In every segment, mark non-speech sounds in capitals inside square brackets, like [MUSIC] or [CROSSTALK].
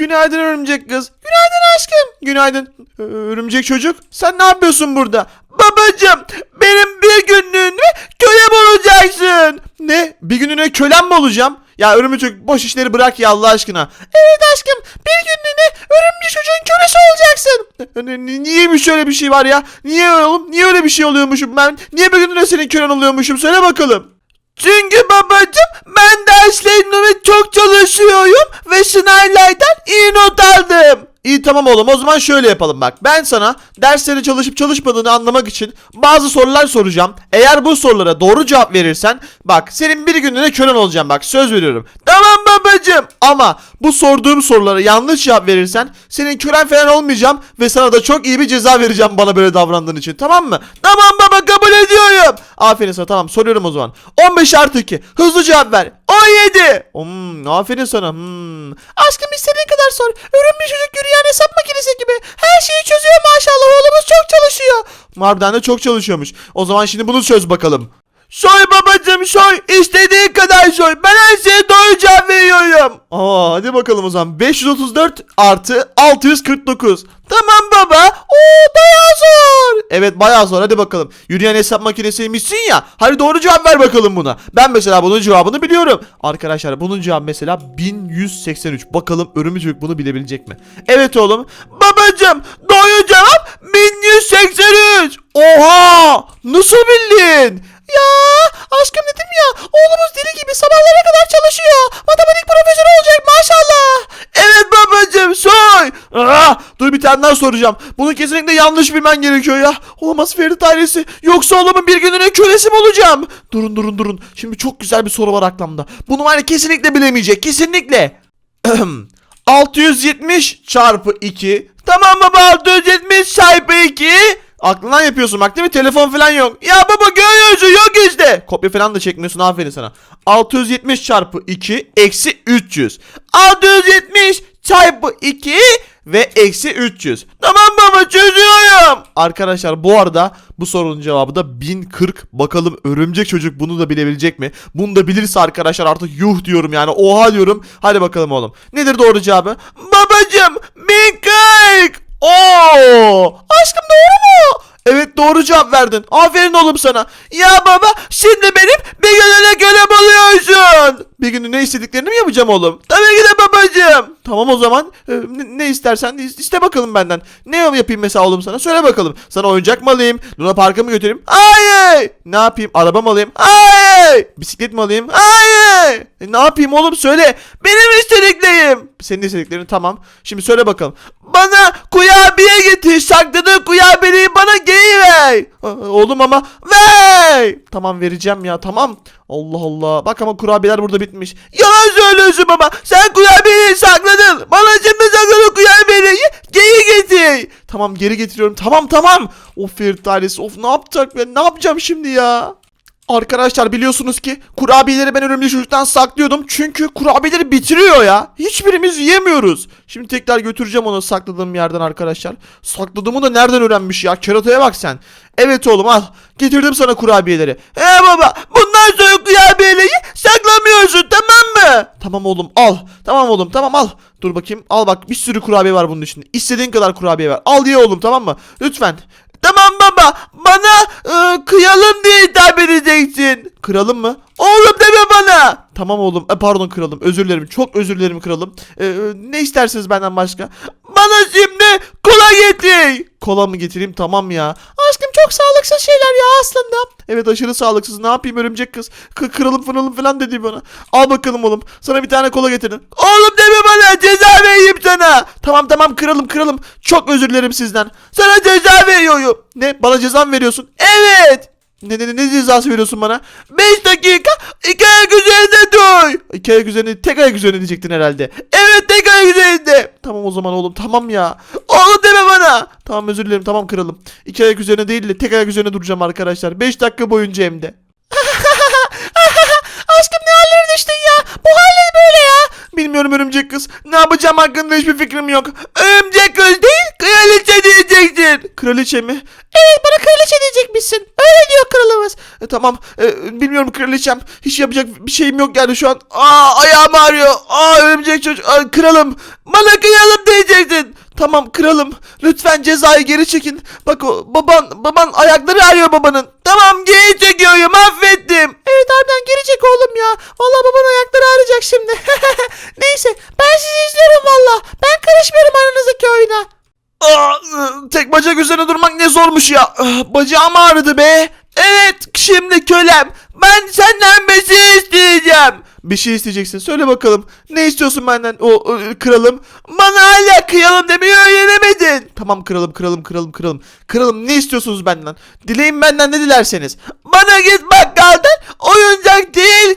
günaydın örümcek kız. Günaydın aşkım. Günaydın. Örümcek çocuk. Sen ne yapıyorsun burada? Babacım benim bir günlüğüne kölem olacaksın. Ne? Bir günlüğüne kölem mi olacağım? Ya örümcek boş işleri bırak ya Allah aşkına. Evet aşkım bir günlüğüne örümcek çocuğun kölesi olacaksın. Ni- ni- Niye bir şey var ya? Niye öyle oğlum? Niye öyle bir şey oluyormuşum ben? Niye bir günlüğüne senin kölen oluyormuşum? Söyle bakalım. Çünkü babacım ben derslerime çok çalışıyorum ve sınavlardan iyi not aldım. İyi tamam oğlum o zaman şöyle yapalım bak. Ben sana dersleri çalışıp çalışmadığını anlamak için bazı sorular soracağım. Eğer bu sorulara doğru cevap verirsen bak senin bir gününe kölen olacağım bak söz veriyorum. Tamam babacım ama bu sorduğum sorulara yanlış cevap verirsen senin kölen falan olmayacağım ve sana da çok iyi bir ceza vereceğim bana böyle davrandığın için tamam mı? Tamam baba kabul ediyorum. Aferin sana tamam soruyorum o zaman. 15 artı 2 hızlı cevap ver. 17. Hmm, aferin sana. Hmm. Aşkım istediğin kadar sor. Örümcek çocuk yürüyen hesap makinesi gibi. Her şeyi çözüyor maşallah. Oğlumuz çok çalışıyor. Harbiden de çok çalışıyormuş. O zaman şimdi bunu çöz bakalım. Soy babacım soy. İstediğin kadar soy. Ben her şeye doğru cevap veriyorum. Aa, hadi bakalım o zaman. 534 artı 649. Tamam baba. Bayağı zor. Evet bayağı zor. Hadi bakalım. Yürüyen hesap makinesiymişsin ya. Hadi doğru cevap ver bakalım buna. Ben mesela bunun cevabını biliyorum. Arkadaşlar bunun cevabı mesela 1183. Bakalım örümcek bunu bilebilecek mi? Evet oğlum. Babacım doğru cevap 1183. Oha! Nasıl bildin? Ya aşkım dedim ya oğlumuz deli gibi sabahlara kadar çalışıyor. Matematik profesörü olacak maşallah. Evet babacım soy. Dur bir tane daha soracağım. Bunu kesinlikle yanlış bilmen gerekiyor ya. Olamaz Ferit ailesi. Yoksa oğlumun bir gününe kölesi mi olacağım? Durun durun durun. Şimdi çok güzel bir soru var aklımda. Bunu var ya kesinlikle bilemeyecek. Kesinlikle. 670 çarpı 2. Tamam baba 670 çarpı 2. Aklından yapıyorsun bak değil mi? Telefon falan yok. Ya baba görüyorsun yok işte. Kopya falan da çekmiyorsun aferin sana. 670 çarpı 2 eksi 300. 670 çarpı 2 ve eksi 300. Tamam baba çözüyorum. Arkadaşlar bu arada bu sorunun cevabı da 1040. Bakalım örümcek çocuk bunu da bilebilecek mi? Bunu da bilirse arkadaşlar artık yuh diyorum yani oha diyorum. Hadi bakalım oğlum. Nedir doğru cevabı? Babacım 1040. Oo! Aşkım doğru mu? Evet doğru cevap verdin. Aferin oğlum sana. Ya baba şimdi benim bir gününe kölem oluyorsun. Bir günü ne istediklerini mi yapacağım oğlum? Tabii ki de babacığım. Tamam o zaman Ee, ne, ne istersen is- iste bakalım benden. Ne yapayım mesela oğlum sana? Söyle bakalım. Sana oyuncak mı alayım? Luna Park'a mı götüreyim? Hayır. Ne yapayım? Araba mı alayım? Hayır. Bisiklet mi alayım? Hayır. E, ne yapayım oğlum söyle. Benim istediklerim. Senin istediklerin tamam. Şimdi söyle bakalım. Bana kurabiye getir. Sakladığın kurabiyeyi bana geri ver. Aa, Oğlum ama ver. Tamam vereceğim ya tamam. Allah Allah. Bak ama kurabiyeler burada bitmiş. Yalan söylüyorsun baba. Sen kurabiyeyi sakladın. Bana şimdi sakladığın kurabiyeyi geri getir. Tamam geri getiriyorum. Tamam tamam. Of Ferit ailesi. Of ne yapacak ben? Ne yapacağım şimdi ya? Arkadaşlar biliyorsunuz ki kurabiyeleri ben örümcek çocuktan saklıyordum. Çünkü kurabiyeleri bitiriyor ya. Hiçbirimiz yiyemiyoruz. Şimdi tekrar götüreceğim onu sakladığım yerden arkadaşlar. Sakladığımı da nereden öğrenmiş ya? Kerataya bak sen. Evet oğlum al. Getirdim sana kurabiyeleri. He baba bundan sonra kurabiyeleri saklamıyorsun tamam mı? Tamam oğlum al. Tamam oğlum tamam al. Dur bakayım al bak bir sürü kurabiye var bunun içinde. İstediğin kadar kurabiye var. Al ye oğlum tamam mı? Lütfen. Tamam baba bana e, kıyalım diye hitap edeceksin. Kralım mı? Oğlum deme bana. Tamam oğlum e, pardon kralım özür dilerim çok özür dilerim kralım. E, e, ne istersiniz benden başka? Bana şimdi kola getir. Kola mı getireyim tamam ya. Aşkım çok sağlıksız şeyler ya aslında. Evet aşırı sağlıksız ne yapayım örümcek kız. K- kıralım fıralım falan dedi bana. Al bakalım oğlum sana bir tane kola getirdim. Oğlum deme bana ceza vereyim sana. Tamam tamam kıralım kıralım. Çok özür dilerim sizden. Sana ceza veriyorum. Ne bana ceza mı veriyorsun? Evet. Ne, ne, ne cezası veriyorsun bana? 5 dakika iki ayak üzerinde dur. İki ayak üzerinde tek ayak üzerinde diyecektin herhalde. Evet tek ayak üzerinde. Tamam o zaman oğlum tamam ya. Oğlum deme bana. Tamam özür dilerim tamam kralım. İki ayak üzerine değil de tek ayak üzerine duracağım arkadaşlar. 5 dakika boyunca hem de. [LAUGHS] Aşkım ne hallere düştün ya? Bu haller böyle ya. Bilmiyorum örümcek kız. Ne yapacağım hakkında hiçbir fikrim yok. Örümcek kız değil kraliçe diyeceksin. Kraliçe mi? Evet bana kraliçe diyecekmişsin. Öyle diyor kralımız. E, tamam e, bilmiyorum kraliçem. Hiç yapacak bir şeyim yok yani şu an. Aa ayağım ağrıyor. Aa örümcek çocuk. Aa, kralım. Bana kıyalım diyeceksin. Tamam kralım. Lütfen cezayı geri çekin. Bak o baban baban ayakları ağrıyor babanın. Tamam geri çekiyorum affettim. Evet harbiden geri çek oğlum ya. Vallahi babanın ayakları ağrıyacak şimdi. [LAUGHS] Neyse ben sizi izliyorum valla. Ben karışmıyorum aranızdaki oyuna. Aa, ıı, tek bacak üzerine durmak ne zormuş ya. Ah, Bacağım ağrıdı be. Evet şimdi kölem. Ben senden bir şey isteyeceğim. Bir şey isteyeceksin. Söyle bakalım. Ne istiyorsun benden o, o, kralım? Bana hala kıyalım demeyi öğrenemedin. Tamam kralım kralım kralım kralım. Kralım ne istiyorsunuz benden? Dileyin benden ne dilerseniz. Bana git bakkaldan oyuncak değil.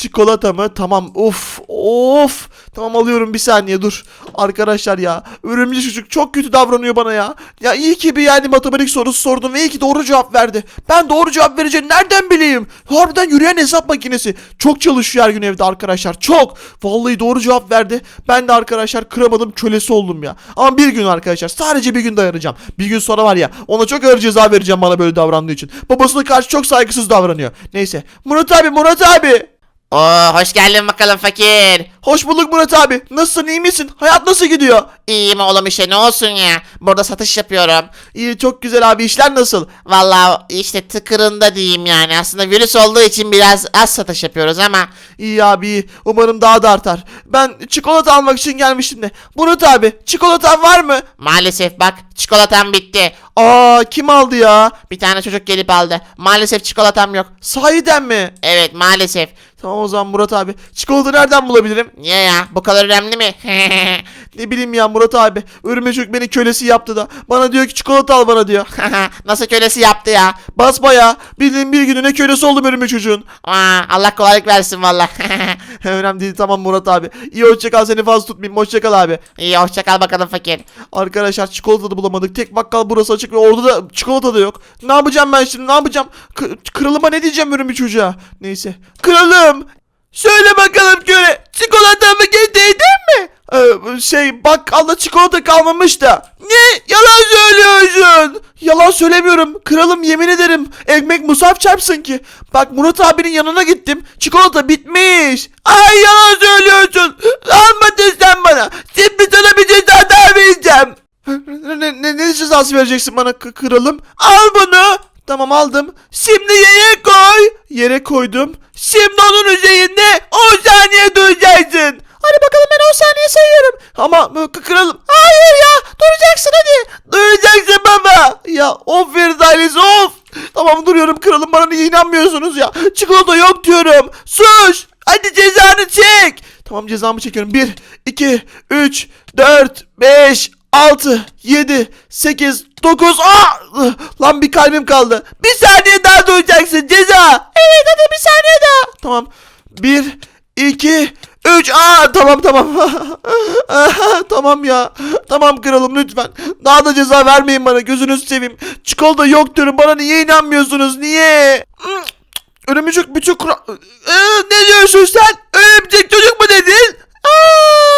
Çikolata mı? Tamam. Of of. Tamam alıyorum bir saniye dur. Arkadaşlar ya örümcek çocuk çok kötü davranıyor bana ya. Ya iyi ki bir yani matematik sorusu sordum ve iyi ki doğru cevap verdi. Ben doğru cevap vereceğini nereden bileyim? Harbiden yürüyen hesap makinesi. Çok çalışıyor her gün evde arkadaşlar. Çok. Vallahi doğru cevap verdi. Ben de arkadaşlar kıramadım kölesi oldum ya. Ama bir gün arkadaşlar sadece bir gün dayanacağım. Bir gün sonra var ya ona çok ağır ceza vereceğim bana böyle davrandığı için. Babasına karşı çok saygısız davranıyor. Neyse. Murat abi Murat abi. Oo hoş geldin bakalım fakir. Hoş bulduk Murat abi. Nasılsın iyi misin? Hayat nasıl gidiyor? İyiyim oğlum işte ne olsun ya. Burada satış yapıyorum. İyi çok güzel abi işler nasıl? Vallahi işte tıkırında diyeyim yani. Aslında virüs olduğu için biraz az satış yapıyoruz ama. İyi abi iyi. Umarım daha da artar. Ben çikolata almak için gelmiştim de. Murat abi çikolatan var mı? Maalesef bak çikolatam bitti. Aa kim aldı ya? Bir tane çocuk gelip aldı. Maalesef çikolatam yok. Sahiden mi? Evet maalesef. Tamam o zaman Murat abi. Çikolata nereden bulabilirim? Niye ya? Bu kadar önemli mi? [LAUGHS] Ne bileyim ya Murat abi. Örümcek beni kölesi yaptı da. Bana diyor ki çikolata al bana diyor. [LAUGHS] Nasıl kölesi yaptı ya? Basbaya. Bildiğin bir gününe kölesi oldum örümcek çocuğun. Aa, Allah kolaylık versin valla. [LAUGHS] Önemli değil tamam Murat abi. İyi hoşçakal seni fazla tutmayayım. Hoşçakal abi. İyi hoşça kal bakalım fakir. Arkadaşlar çikolata da bulamadık. Tek bakkal burası açık ve orada da çikolata da yok. Ne yapacağım ben şimdi? Ne yapacağım? K- kralıma ne diyeceğim bir çocuğa? Neyse. Kralım! Söyle bakalım köle. Çikolatamı getirdin mi? Ee, şey bakkalda çikolata kalmamış da. Ne? Yalan söylüyorsun. Yalan söylemiyorum. Kralım yemin ederim. Ekmek musaf çarpsın ki. Bak Murat abinin yanına gittim. Çikolata bitmiş. Ay yalan söylüyorsun. Almadın sen bana. Şimdi sana bir ceza daha vereceğim. Ne, ne, ne, cezası vereceksin bana kralım? Al bunu. Tamam aldım. Şimdi yere koy. Yere koydum. Şimdi onun üzerinde 10 saniye duracaksın. Hadi bakalım ben 10 saniye sayıyorum. Ama kralım. Hayır ya. Duracaksın hadi. Duracaksın baba. Ya of Ferit ailesi of. Tamam duruyorum kralım bana niye inanmıyorsunuz ya. Çikolata yok diyorum. Sus. Hadi cezanı çek. Tamam cezamı çekiyorum. 1, 2, 3, 4, 5, 6, 7, 8, 9. Aa! Lan bir kalbim kaldı. Bir saniye daha duracaksın ceza. Evet hadi bir saniye daha. Tamam. 1, 2, 3. Aa tamam tamam. [LAUGHS] tamam ya. Tamam kralım lütfen. Daha da ceza vermeyin bana. Gözünüzü seveyim. Çikolata yok. Bana niye inanmıyorsunuz? Niye? Örümcek bütün kura... Ee, ne diyorsun sen? Örümcek çocuk mu dedin? Aa!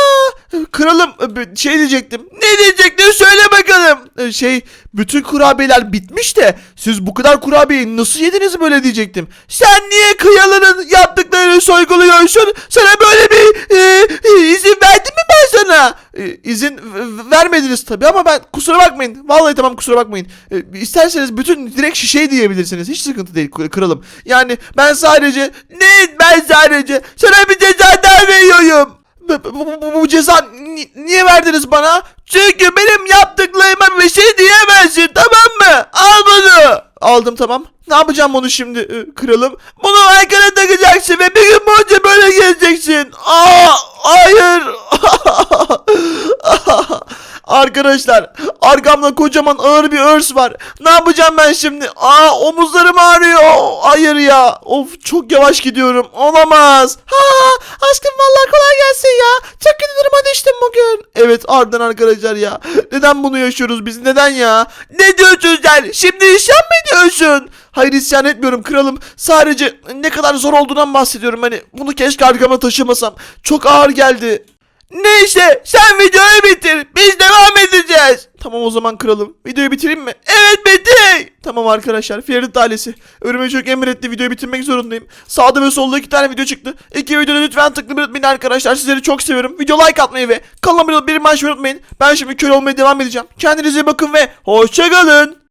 Kralım e, şey diyecektim. Ne diyecektin söyle bakalım. Ee, Şey bütün kurabiyeler bitmiş de siz bu kadar kurabiyeyi nasıl yediniz böyle diyecektim. Sen niye kıyaların yaptıklarını soyguluyorsun? Sana böyle bir e, e, izin verdim mi ben sana? E, izin vermediniz tabii ama ben kusura bakmayın. Vallahi tamam kusura bakmayın. E, isterseniz bütün direkt şişe diyebilirsiniz. Hiç sıkıntı değil kralım. Yani ben sadece ne ben sadece sana bir ceza daha veriyorum. Bu, bu, bu- ceza ni- niye verdiniz bana? Çünkü benim yaptıklarıma bir şey diyemezsin tamam mı? Al bunu. Aldım tamam. Ne yapacağım bunu şimdi kralım? Bunu arkana takacaksın ve bir gün boyunca böyle gezeceksin. Aa, hayır. [LAUGHS] Arkadaşlar arkamda kocaman ağır bir örs var. Ne yapacağım ben şimdi? Aa omuzlarım ağrıyor. Hayır ya. Of çok yavaş gidiyorum. Olamaz. Ha aşkım bugün? Evet ardından arkadaşlar ya. Neden bunu yaşıyoruz biz? Neden ya? Ne diyorsun sen? Şimdi isyan mı ediyorsun? Hayır isyan etmiyorum kralım. Sadece ne kadar zor olduğundan bahsediyorum. Hani bunu keşke arkama taşımasam. Çok ağır geldi. Neyse sen videoyu bitir. Biz edeceğiz. Tamam o zaman kralım. Videoyu bitireyim mi? Evet bitir. Tamam arkadaşlar. Ferit ailesi. Örüme çok emretti. Videoyu bitirmek zorundayım. Sağda ve solda iki tane video çıktı. İki videoda lütfen tıklamayı unutmayın arkadaşlar. Sizleri çok seviyorum. Video like atmayı ve kanalıma abone maç unutmayın. Ben şimdi köle olmaya devam edeceğim. Kendinize iyi bakın ve hoşçakalın.